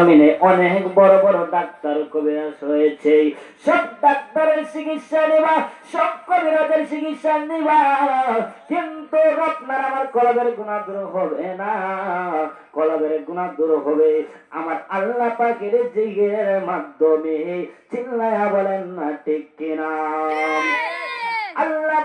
জমিনে অনেক বড় বড় ডাক্তার কবিরাজ রয়েছে সব ডাক্তারের চিকিৎসা নেবা, সব কবিরাজের চিকিৎসা নিবা। কিন্তু আপনার আমার কলবের গুণা দূর হবে না। কলবের গুণা দূর হবে। আমার আল্লাহ পাকের জিগের মাধ্যমে। চিল্লায়া বলেন না ঠিক কিনা।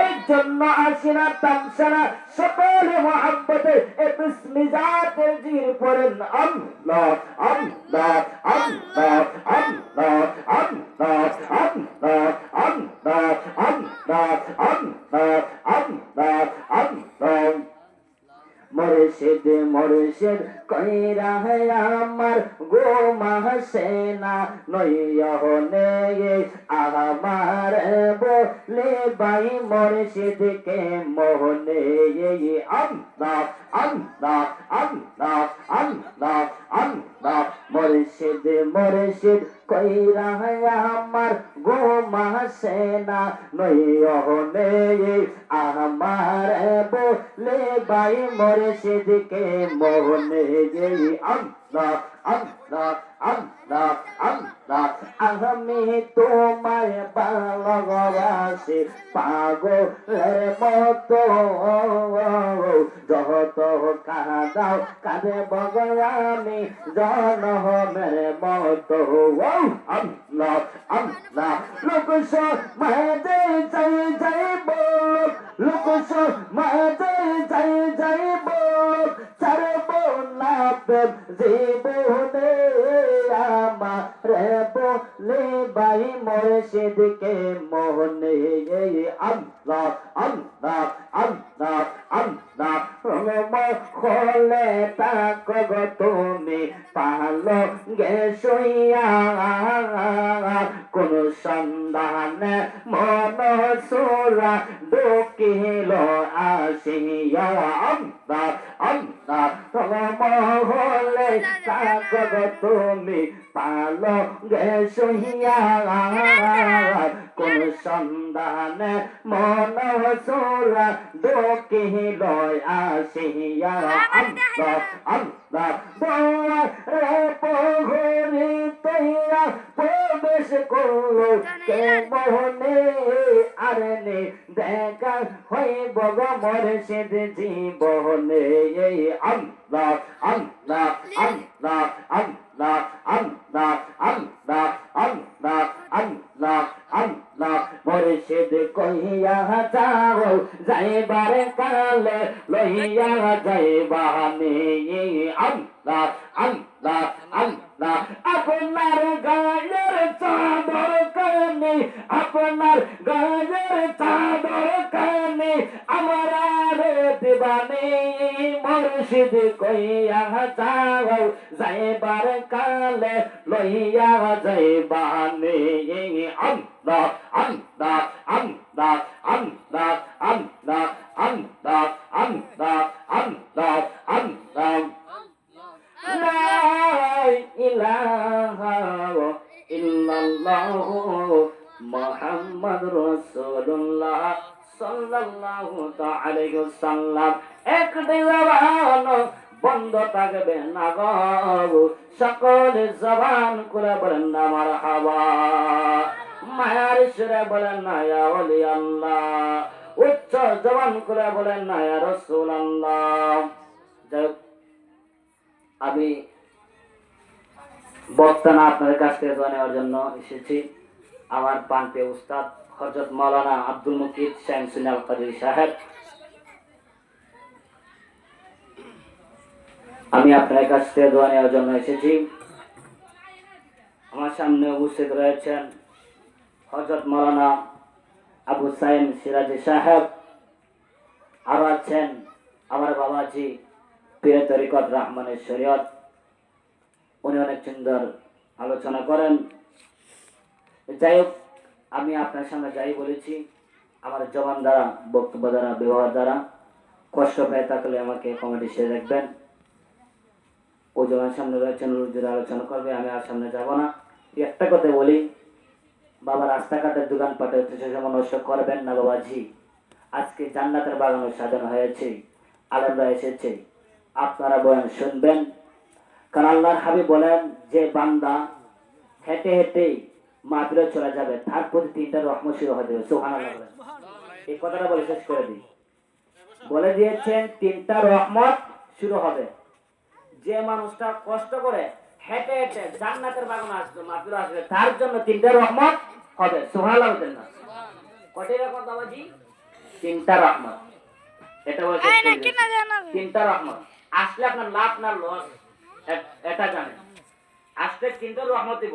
এই জন্য আসিনা তামসারা সকলে মহাব্বতে এ বিসমিজাতের জির পড়েন। আল্লাহ আল্লাহ আল্লাহ আল্লাহ আল্লাহ আল্লাহ আল্লাহ আল্লাহ আল্লাহ আল্লাহ মুর্শিদ কইরা হে আমার গো মাহসেনা নইয়নে আমার বলে, বাই মুর্শিদ কে মোহনে আল্লাহ আল্লাহ আল্লাহ আল্লাহ আল্লাহ মুর্শিদ মুর্শিদ কইরা নই অহনে আমার বলে বাই মরে সেদিকে মোহনে যেই। আন্দা আন্দা আন্দা আন্দা আমি তোমার ভালোবাসি পাগলের মতো যত কাঁদাও কাঁদে বগলামি জনমের মতো আল্লাহ আল্লাহ যাই যাই বল লোক মাঝে যাই যাই বল ছাড়ব না আল্লাহ আল্লাহ আল্লাহ আল্লাহ খোলে তাক গো তুমি পালো সন্ধানে মন সুরা ডুকিল আসিয়া আল্লাহ আল্লাহ মহলে গো তুমি পালো গে শুইয়া কোন সন্ধানে মন সুরা দুঃখিল আসিয়া আল্লাহ আল্লাহ বাবা রে পহরি তৈরা প্রবেশ করল কে মোহনে আরনে দেখা হইব গো মর্শিদ জীবনে এই আল্লাহ আল্লাহ আল্লাহ আল্লাহ আল্লাহ আল্লাহ আল্লাহ আল্লাহ আল্লাহ। মুর্শিদ কহিয়া যাও, যাইবার কালে লইয়া যাইবানে আল্লাহ আল্লাহ আল্লাহ। আপনার গায়ের চাদর কানে আপনার মুর্শিদ কইয়া যাও যাইবার কালে লইয়া যাইবানে আল্লাহ আল্লাহ আল্লাহ আল্লাহ আল্লাহ আল্লাহ আল্লাহ আল্লাহ আল্লাহ لا إله إلا الله محمد رسول الله সাল্লাল্লাহু আলাইহি ওয়াসাল্লাম। একটি জবান বন্ধ থাকবে না গো। সকলে জবান করে বলেন না মারহাবা। মায়ার সুরে বলেন না ইয়া ওলি আল্লাহ উচ্চ জবান করে বলেন না ইয়া রাসূলুল্লাহ। যাই হোক, আমি বক্তানা আপনাদের কাছ থেকে নেওয়ার জন্য এসেছি। আমার পান্তে উস্তাদ হজরত মৌলানা আব্দুল মুকিদ শামসুল আল কাদির সাহেব। আমি আপনার কাছ থেকে দোয়া নেওয়ার জন্য এসেছি। আমার সামনে উপস্থিত রয়েছেন হজরত মৌলানা আবু সাইম সিরাজি সাহেব। আরও আছেন আমার বাবাজি পীর তরিকত রহমানের শরীয়ত। উনি অনেক সুন্দর আলোচনা করেন। যাই হোক আমি আপনার সামনে যাই বলেছি, আমার জবান দ্বারা, বক্তব্য দ্বারা, ব্যবহার দ্বারা কষ্ট পায় থাকলে আমাকে কমেডি সে রাখবেন। ও যখন সামনে রয়েছেন রুজুর আলোচনা করবে, আমি আর সামনে যাব না। একটা কথা বলি, বাবা রাস্তাঘাটের দোকানপাটে যেমন নষ্ট করবেন না বাবাজি আজকে জান্নাতের বাগানো সাজানো হয়েছে, আলেমরা এসেছে, আপনারা বয়ান শুনবেন। কারণ আল্লাহর হাবি বলেন, যে বান্দা হেঁটে হেঁটে মাহফিলে চলে যাবে তার প্রতি তিনটা রহমত শুরু হয়ে যাবে সোহান এই কথাটা বলে শেষ করে দিই। বলে দিয়েছেন তিনটা রহমত শুরু হবে। যে মানুষটা কষ্ট করে হেঁটে হেঁটে জান্নাতের বাগান আসবে মাহফিল আসবে তার জন্য তিনটা রহমত হবে সোহান বলতেন না। কটি রকম বাবাজি। তিনটা রহমত। এটা বলে শেষ করে দিয়েছি। তিনটা রহমত। আসলে আপনার লাভ না লস এটা জানেন। আসলে তিনটা রহমত দিব।